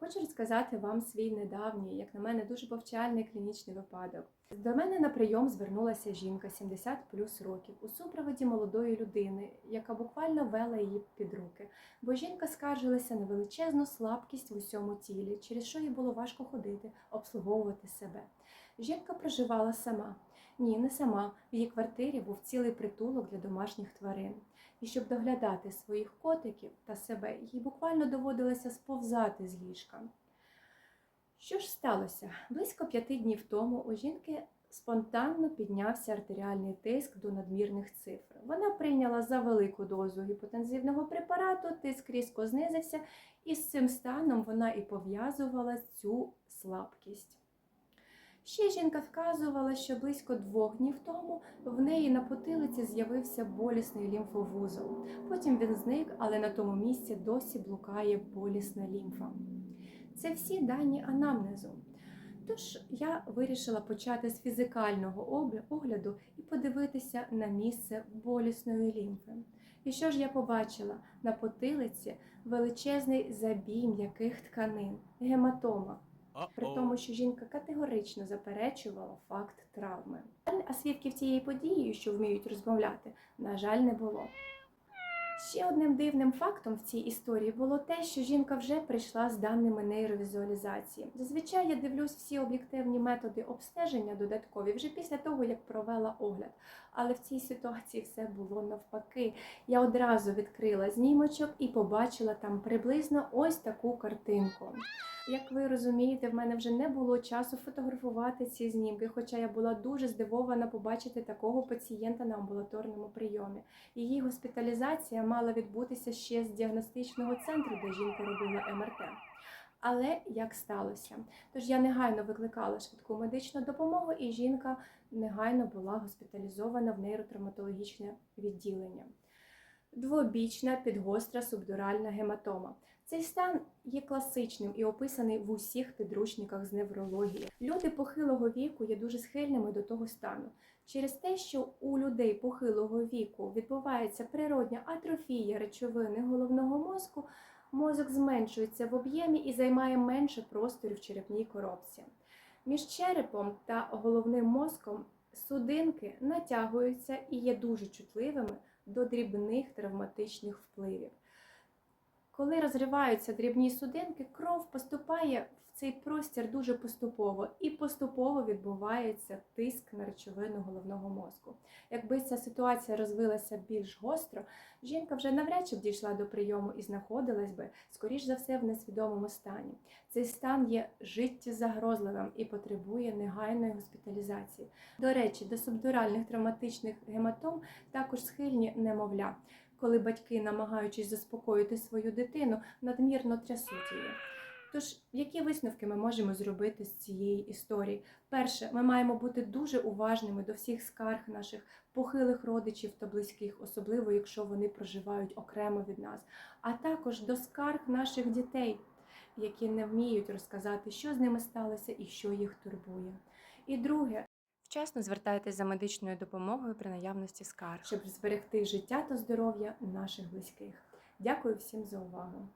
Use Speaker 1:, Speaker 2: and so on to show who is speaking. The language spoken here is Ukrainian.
Speaker 1: Хочу розказати вам свій недавній, як на мене, дуже повчальний клінічний випадок. До мене на прийом звернулася жінка 70 плюс років у супроводі молодої людини, яка буквально вела її під руки. Бо жінка скаржилася на величезну слабкість в усьому тілі, через що їй було важко ходити, обслуговувати себе. Жінка проживала сама. Ні, не сама. В її квартирі був цілий притулок для домашніх тварин. І щоб доглядати своїх котиків та себе, їй буквально доводилося сповзати з ліжка. Що ж сталося? Близько п'яти днів тому у жінки спонтанно піднявся артеріальний тиск до надмірних цифр. Вона прийняла за велику дозу гіпотензивного препарату, тиск різко знизився, і з цим станом вона і пов'язувала цю слабкість. Ще жінка вказувала, що близько двох днів тому в неї на потилиці з'явився болісний лімфовузол. Потім він зник, але на тому місці досі блукає болісна лімфа. Це всі дані анамнезу. Тож я вирішила почати з фізикального огляду і подивитися на місце болісної лімфи. І що ж я побачила? На потилиці величезний забій м'яких тканин, гематома. При тому, що жінка категорично заперечувала факт травми. А свідків цієї події, що вміють розмовляти, на жаль, не було. Ще одним дивним фактом в цій історії було те, що жінка вже прийшла з даними нейровізуалізації. Зазвичай я дивлюсь всі об'єктивні методи обстеження додаткові вже після того, як провела огляд. Але в цій ситуації все було навпаки. Я одразу відкрила знімочок і побачила там приблизно ось таку картинку. Як ви розумієте, в мене вже не було часу фотографувати ці знімки, хоча я була дуже здивована побачити такого пацієнта на амбулаторному прийомі. Її госпіталізація мала відбутися ще з діагностичного центру, де жінка робила МРТ. Але як сталося? Тож я негайно викликала швидку медичну допомогу, і жінка негайно була госпіталізована в нейротравматологічне відділення. Двобічна підгостра субдуральна гематома. Цей стан є класичним і описаний в усіх підручниках з неврології. Люди похилого віку є дуже схильними до того стану. Через те, що у людей похилого віку відбувається природня атрофія речовини головного мозку, мозок зменшується в об'ємі і займає менше простору в черепній коробці. Між черепом та головним мозком судинки натягуються і є дуже чутливими до дрібних травматичних впливів. Коли розриваються дрібні судинки, кров поступає в цей простір дуже поступово і поступово відбувається тиск на речовину головного мозку. Якби ця ситуація розвилася більш гостро, жінка вже навряд чи б дійшла до прийому і знаходилась би, скоріш за все, в несвідомому стані. Цей стан є життєзагрозливим і потребує негайної госпіталізації. До речі, до субдуральних травматичних гематом також схильні немовля коли батьки, намагаючись заспокоїти свою дитину, надмірно трясуть її. Тож, які висновки ми можемо зробити з цієї історії? Перше, ми маємо бути дуже уважними до всіх скарг наших похилих родичів та близьких, особливо якщо вони проживають окремо від нас, а також до скарг наших дітей, які не вміють розказати, що з ними сталося і що їх турбує. І друге, Вчасно звертайтеся за медичною допомогою при наявності скарг, щоб зберегти життя та здоров'я наших близьких. Дякую всім за увагу.